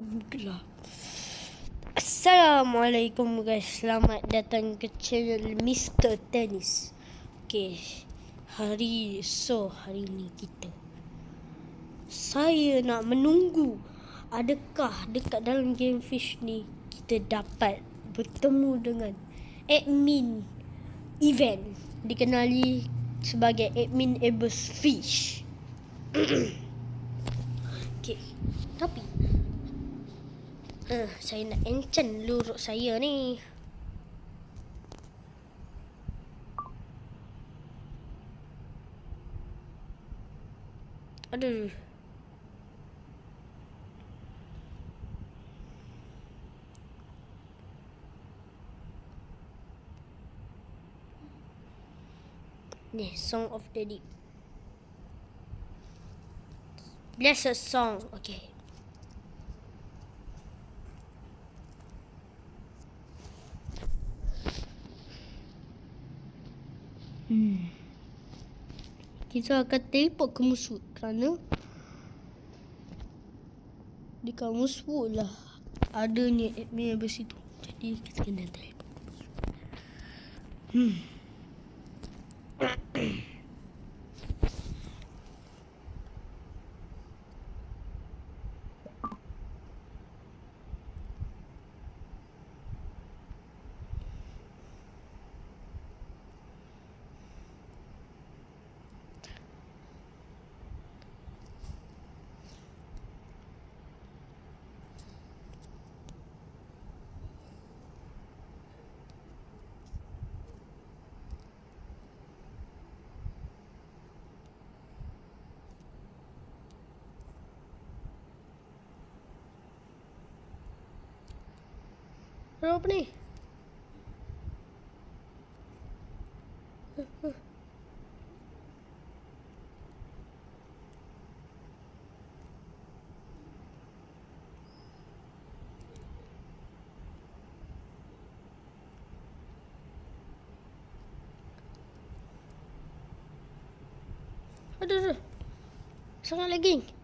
Gelap. Assalamualaikum guys. Selamat datang ke channel Mr. Tennis. Okay. Hari so hari ni kita saya nak menunggu adakah dekat dalam game fish ni kita dapat bertemu dengan admin event dikenali sebagai admin Abus Fish. okay. Tapi Uh, saya nak enchant luruk saya ni. Aduh. Ni Song of the Deep. Blessed song. Okay. Hmm. Kita akan teleport ke musuh kerana di kamus lah ada ni admin yang situ. Jadi kita kena teleport. Hmm. Ni? Aduh, aduh. Sangat lagging.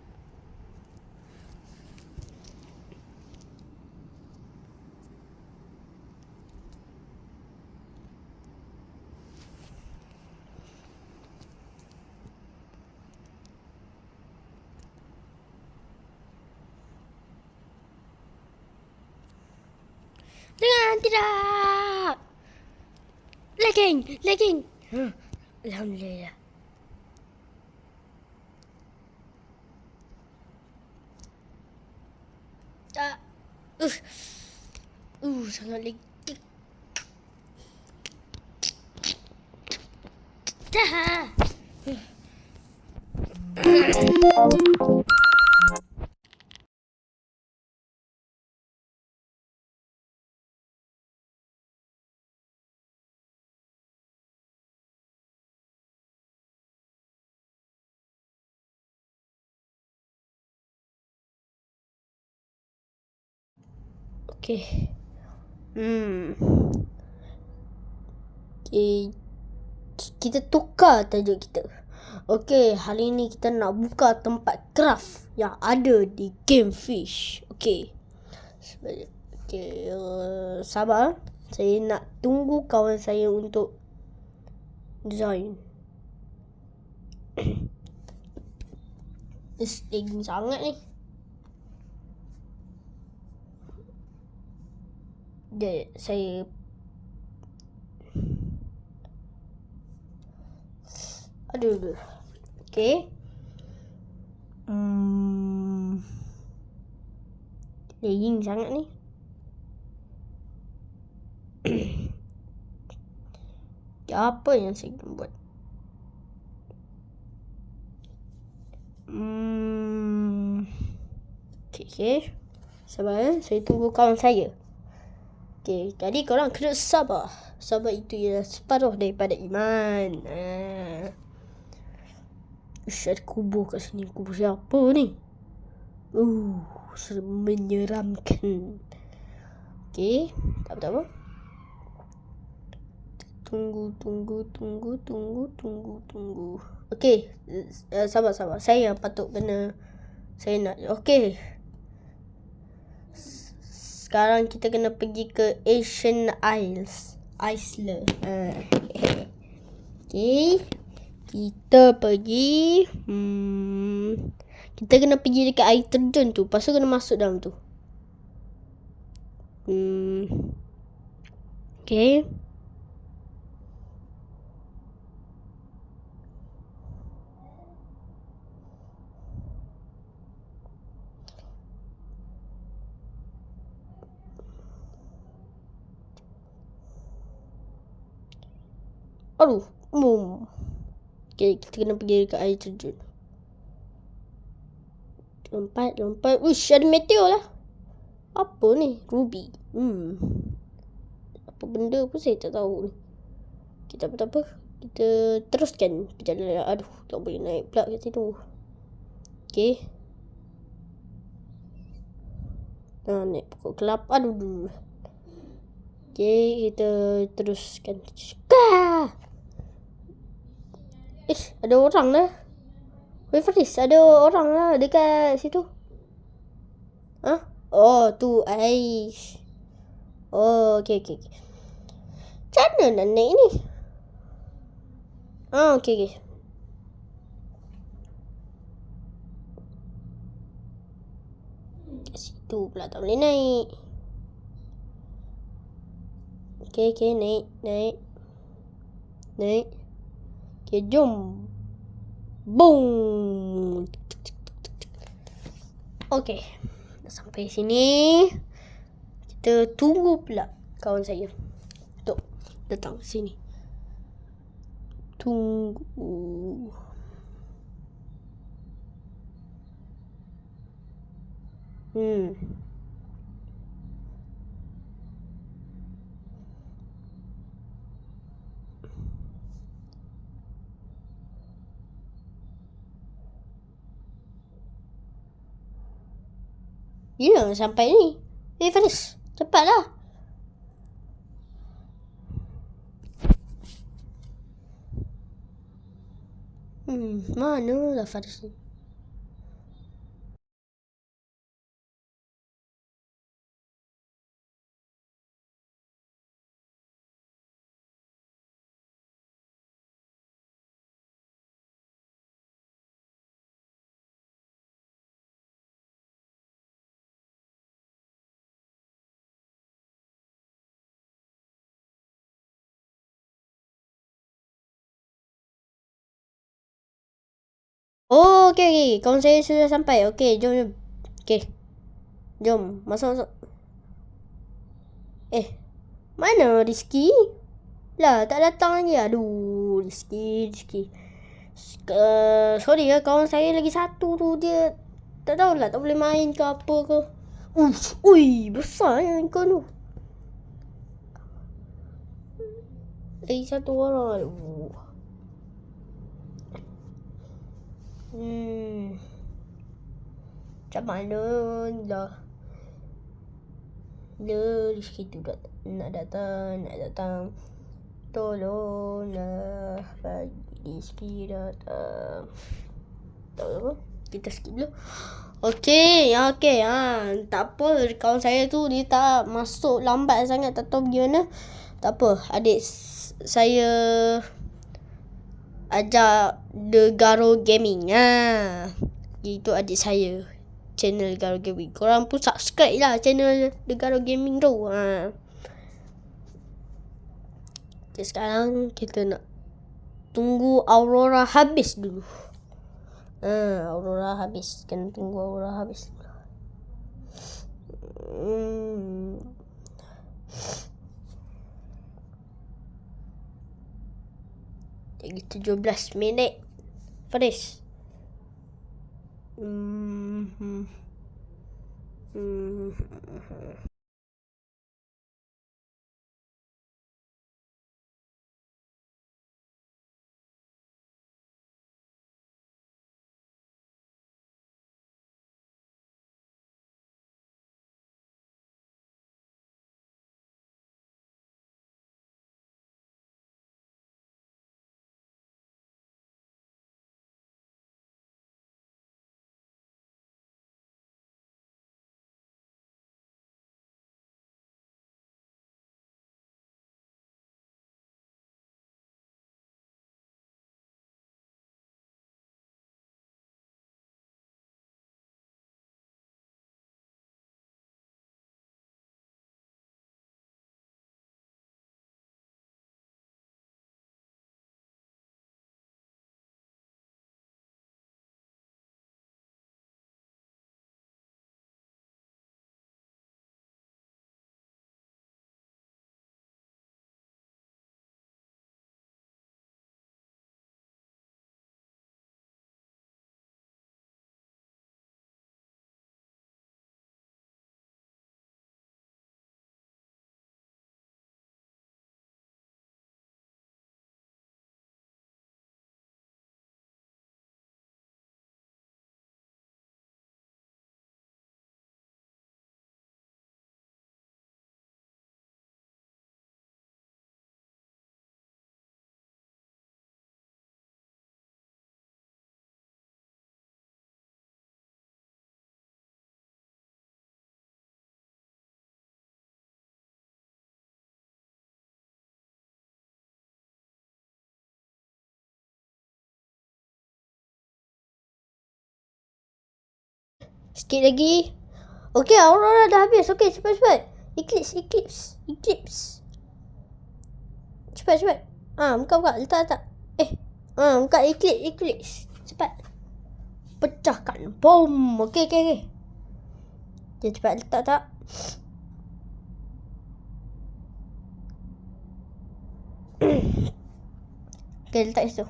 Jangan tidak. Lagging, lagging. Huh. Alhamdulillah. Tak. Uh. Uh, sangat lagging. Dah. Okey. Hmm. Okey. Kita tukar tajuk kita. Okey, hari ni kita nak buka tempat craft yang ada di Game Fish. Okey. Okey, uh, sabar. Saya nak tunggu kawan saya untuk join. Ini sangat ni. Dia saya aduh aduh. Okey hmm. Lagging sangat ni. Apa yang saya akan buat? Hmm. Okey okey sabar eh. saya tunggu kawan saya Okay, jadi korang kena sabar. Sabar itu ialah separuh daripada iman. Uh. Ush, ada kubur kat sini. Kubur siapa ni? Uh, menyeramkan. Okay, tak apa-apa. Tunggu, tunggu, tunggu, tunggu, tunggu, tunggu. Okay, uh, sabar, sabar. Saya yang patut kena... Saya nak... Okay. Sekarang kita kena pergi ke Asian Isles. Isle. Ha. Okay. Kita pergi. Hmm. Kita kena pergi dekat air terjun tu. Lepas tu kena masuk dalam tu. Hmm. Okay. Aduh. Boom. Okay, kita kena pergi dekat air terjun. Lompat, lompat. Uish, ada meteor lah. Apa ni? Ruby. Hmm. Apa benda pun saya tak tahu ni. Kita apa tak apa. Kita teruskan perjalanan. Aduh, tak boleh naik pula kat situ. Okay. Ha, naik pokok kelapa. Aduh. Okay, kita teruskan. Kah! Ish, ada orang lah. Wait for this. Ada orang lah dekat situ. Ha? Oh, tu Aish. Oh, okay, okay. Macam mana nak naik ni? Ah, okay, okay. Kat situ pula tak boleh naik. Okay, okay, naik, naik. Naik. Okay, jom. Boom. Okay. Dah sampai sini. Kita tunggu pula kawan saya. Tok. Datang sini. Tunggu. Hmm. Bila sampai ni? Eh, Faris. Cepatlah. Hmm, mana lah Faris ni? Oh, okey okey. Kawan saya sudah sampai. Okey, jom jom. Okey. Jom, masuk masuk. Eh, mana Rizky? Lah, tak datang lagi. Aduh, Rizky, Rizky. Uh, sorry ya, kawan saya lagi satu tu dia tak tahu lah, tak boleh main ke apa ke. Uff, ui, besar ya kau tu. Lagi satu orang. Aduh. Hmm. Macam mana dah. Dia Rizky tu dah nak datang, nak datang. Tolonglah bagi Rizky datang. Tak apa. Kita skip dulu. Okey, ya okey. Ha, tak apa. Kawan saya tu dia tak masuk lambat sangat. Tak tahu bagaimana. Tak apa. Adik saya ajak The Garo Gaming. Ha. Itu adik saya. Channel Garo Gaming. Korang pun subscribe lah channel The Garo Gaming tu. Ha. Okay, sekarang kita nak tunggu Aurora habis dulu. Ha, Aurora habis. Kena tunggu Aurora habis. Hmm. Lagi 17 minit. Faris. Hmm. Hmm. Sikit lagi. Okey, Aurora dah habis. Okey, cepat cepat. Eclipse, eclipse, eclipse. Cepat cepat. Ah, buka buka. Letak letak. Eh. Ah, buka eclipse, eclipse. Cepat. Pecahkan. Boom. Okey, okey, okey. Okay, cepat letak tak. okay, letak situ.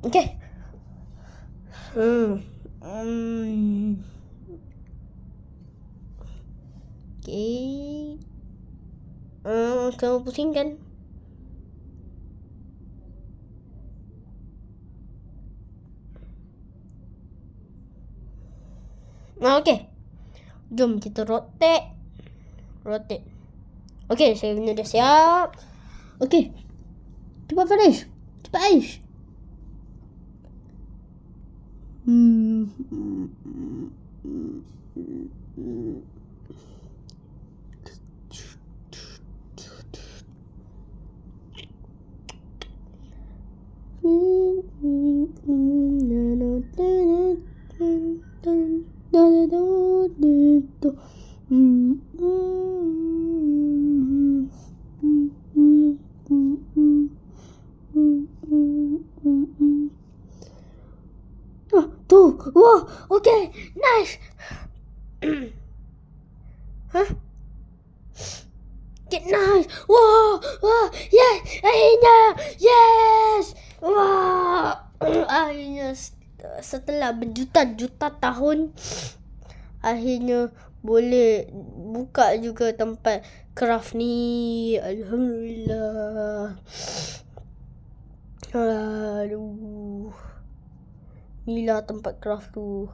Okay. Hmm. Hmm. Okay. Hmm, kamu pusing kan? Ah, okay. Jom kita rotate. Rotate. Okay, saya punya dah siap. Okay. Cepat Farish. Cepat Aish. Hmm. Oh. Okay. Nice. Setelah berjuta-juta tahun akhirnya boleh buka juga tempat craft ni. Alhamdulillah. Aduh. Inilah tempat craft tu.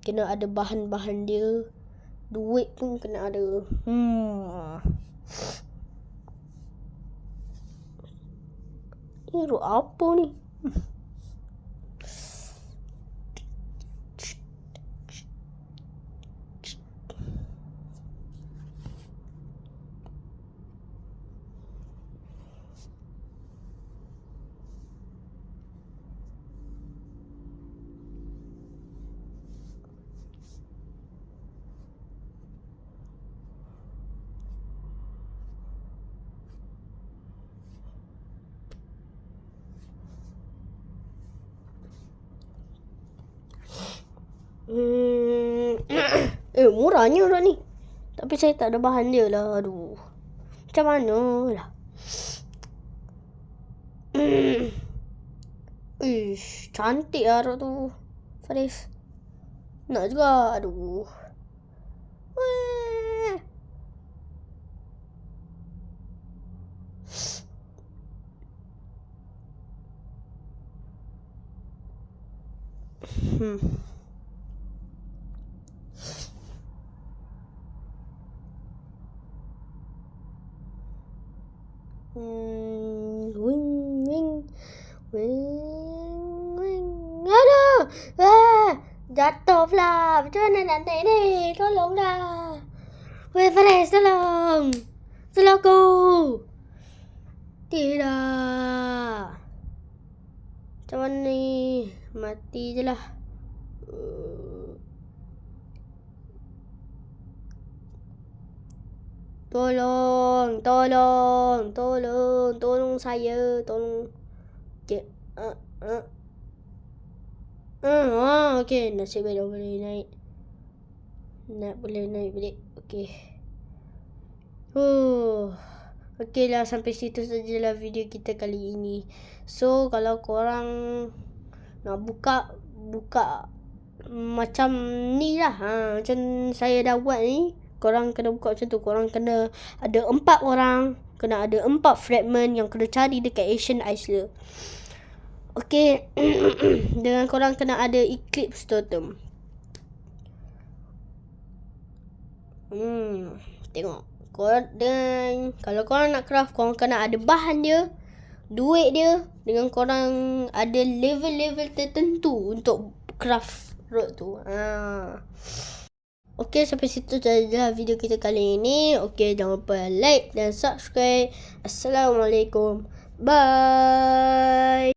Kena ada bahan-bahan dia. Duit pun kena ada. Hmm. Ini apa ni? Hmm. eh, murahnya orang ni. Tapi saya tak ada bahan dia lah. Aduh. Macam mana lah. Hmm. Ish, cantik lah arah tu. Faris. Nak juga. Aduh. Hmm. Hmm, wing, wing, wing, wing. Aduh! Ah, jatuh pula. Macam mana nak naik ni? Tolonglah. Weh, Faris, tolong. Tolong aku. Tidak. Macam mana ni? Mati je lah. Tolong, tolong, tolong, tolong saya, tolong. Okay. Uh, uh. Uh, ah, okay. Nasib baik boleh naik. Nak boleh naik balik. Okay. Huh. Okay lah, sampai situ sajalah video kita kali ini. So, kalau korang nak buka, buka macam ni lah. Ha, macam saya dah buat ni korang kena buka macam tu. Korang kena ada empat orang. Kena ada empat fragment yang kena cari dekat Asian Isle Okay dengan korang kena ada eclipse totem hmm tengok. Korang dengan kalau korang nak craft korang kena ada bahan dia duit dia dengan korang ada level-level tertentu untuk craft road tu. Ha Okey, sampai situ sajalah video kita kali ini. Okey, jangan lupa like dan subscribe. Assalamualaikum. Bye.